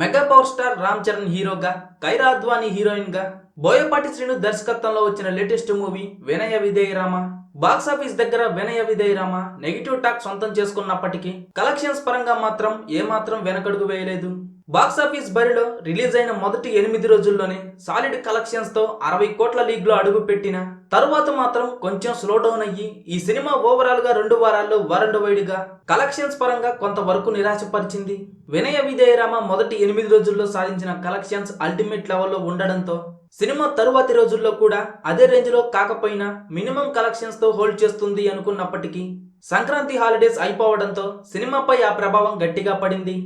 Mega power star Ram Charan హీరోగా కైరా అద్వానీ హీరోయిన్గా బోయపాటి శ్రీను దర్శకత్వంలో వచ్చిన లేటెస్ట్ మూవీ వినయ విధేయ రామ బాక్స్ ఆఫీస్ దగ్గర వినయ విధేయ రామ నెగిటివ్ టాక్ సొంతం చేసుకున్నప్పటికీ కలెక్షన్స్ పరంగా మాత్రం ఏమాత్రం వెనకడుగు వేయలేదు. బాక్సాఫీస్ బరిలో రిలీజ్ అయిన మొదటి ఎనిమిది రోజుల్లోనే సాలిడ్ కలెక్షన్స్తో అరవై కోట్ల లీగ్లో అడుగుపెట్టిన అడుగు పెట్టిన తరువాత మాత్రం కొంచెం స్లో డౌన్ అయ్యి ఈ సినిమా ఓవరాల్గా రెండు వారాల్లో వరల్డ్ వైడ్గా కలెక్షన్స్ పరంగా కొంతవరకు నిరాశపరిచింది. వినయ విజయరామ మొదటి ఎనిమిది రోజుల్లో సాధించిన కలెక్షన్స్ అల్టిమేట్ లెవెల్లో ఉండడంతో సినిమా తరువాతి రోజుల్లో కూడా అదే రేంజ్లో కాకపోయినా మినిమం కలెక్షన్స్తో హోల్డ్ చేస్తుంది అనుకున్నప్పటికీ సంక్రాంతి హాలిడేస్ అయిపోవడంతో సినిమాపై ఆ ప్రభావం గట్టిగా పడింది.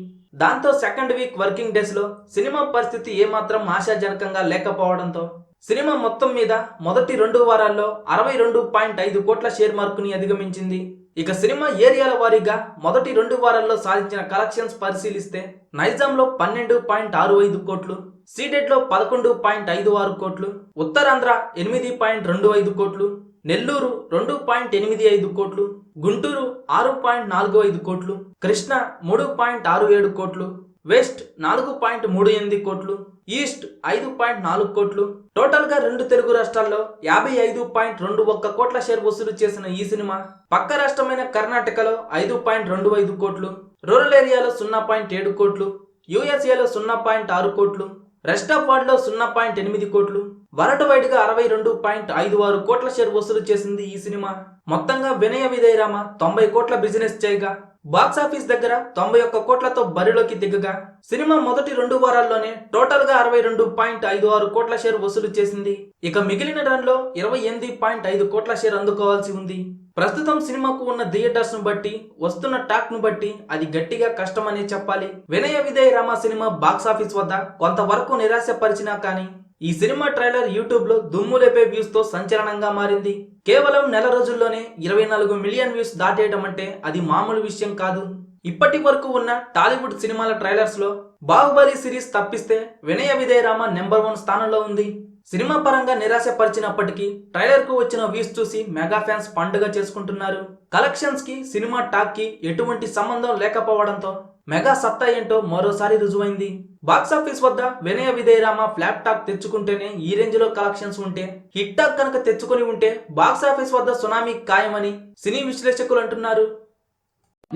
దాంతో సెకండ్ వీక్ వర్కింగ్ డేస్లో సినిమా పరిస్థితి ఏమాత్రం ఆశాజనకంగా లేకపోవడంతో సినిమా మొత్తం మీద మొదటి రెండు వారాల్లో అరవై రెండు పాయింట్ ఐదు కోట్ల షేర్ మార్కుని అధిగమించింది. ఇక సినిమా ఏరియాల వారీగా మొదటి రెండు వారాల్లో సాధించిన కలెక్షన్స్ పరిశీలిస్తే నైజాంలో పన్నెండు పాయింట్ ఆరు ఐదు కోట్లు సీడెడ్లో పదకొండు పాయింట్ ఐదు ఆరు కోట్లు ఉత్తరాంధ్ర ఎనిమిది పాయింట్ రెండు ఐదు కోట్లు నెల్లూరు రెండు పాయింట్ ఎనిమిది ఐదు కోట్లు గుంటూరు ఆరు పాయింట్ నాలుగు ఐదు కోట్లు కృష్ణ మూడు పాయింట్ ఆరు ఏడు కోట్లు వెస్ట్ నాలుగు పాయింట్ మూడు ఎనిమిది కోట్లు ఈస్ట్ ఐదు పాయింట్ నాలుగు కోట్లు. టోటల్గా రెండు తెలుగు రాష్ట్రాల్లో యాభై ఐదు పాయింట్ రెండు ఒక్క కోట్ల షేర్ వసూలు చేసిన ఈ సినిమా పక్క రాష్ట్రమైన కర్ణాటకలో ఐదు పాయింట్ రెండు ఐదు కోట్లు రూరల్ ఏరియాలో సున్నా పాయింట్ ఏడు కోట్లు యుఎస్ఏలో సున్నా పాయింట్ ఆరు కోట్లు రెస్ట్ ఆఫ్ వార్డ్లో సున్నా పాయింట్ ఎనిమిది కోట్లు వరల్డ్ వైడ్గా అరవై రెండు పాయింట్ ఐదు ఆరు కోట్ల షేర్ వసూలు చేసింది ఈ సినిమా. మొత్తంగా వినయ విధేయరామ తొంభై కోట్ల బిజినెస్ చేయగా బాక్స్ ఆఫీస్ దగ్గర తొంభై ఒక్క కోట్లతో బరిలోకి దిగగా. సినిమా మొదటి రెండు వారాల్లోనే టోటల్గా అరవై రెండు పాయింట్ ఐదు ఆరు కోట్ల షేర్ వసూలు చేసింది. ఇక మిగిలిన రన్లో ఇరవై ఎనిమిది పాయింట్ ఐదు కోట్ల షేర్ అందుకోవాల్సి ఉంది. ప్రస్తుతం సినిమాకు ఉన్న థియేటర్స్ను బట్టి వస్తున్న టాక్ను బట్టి అది గట్టిగా కష్టమనే చెప్పాలి. Vinaya Vidheya Rama cinema box office వద్ద కొంతవరకు నిరాశపరిచినా కానీ ఈ సినిమా ట్రైలర్ యూట్యూబ్లో దుమ్ము లేపే వ్యూస్తో సంచలనంగా మారింది. కేవలం నెల రోజుల్లోనే ఇరవై నాలుగు మిలియన్ వ్యూస్ దాటేయడం అంటే అది మామూలు విషయం కాదు. ఇప్పటి వరకు ఉన్న టాలీవుడ్ సినిమాల ట్రైలర్స్లో బాహుబలి సిరీస్ తప్పిస్తే వినయ విదయరామ నెంబర్ వన్ స్థానంలో ఉంది. సినిమా పరంగా నిరాశపరిచినప్పటికీ ట్రైలర్కు వచ్చిన వ్యూస్ చూసి మెగా ఫ్యాన్స్ పండుగ చేసుకుంటున్నారు. కలెక్షన్స్కి సినిమా టాక్కి ఎటువంటి సంబంధం లేకపోవడంతో మెగా సత్తా ఏంటో మరోసారి రుజువైంది. బాక్సాఫీస్ వద్ద వినయ విధేయరామ ఫ్లాప్ టాక్ తెచ్చుకుంటేనే ఈ రేంజ్లో కలెక్షన్స్ ఉంటే హిట్ టాక్ కనుక తెచ్చుకొని ఉంటే బాక్సాఫీస్ వద్ద సునామీ ఖాయమని సినీ విశ్లేషకులు అంటున్నారు.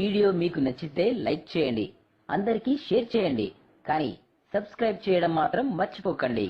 వీడియో మీకు నచ్చితే లైక్ చేయండి అందరికీ షేర్ చేయండి కానీ సబ్స్క్రైబ్ చేయడం మాత్రం మర్చిపోకండి.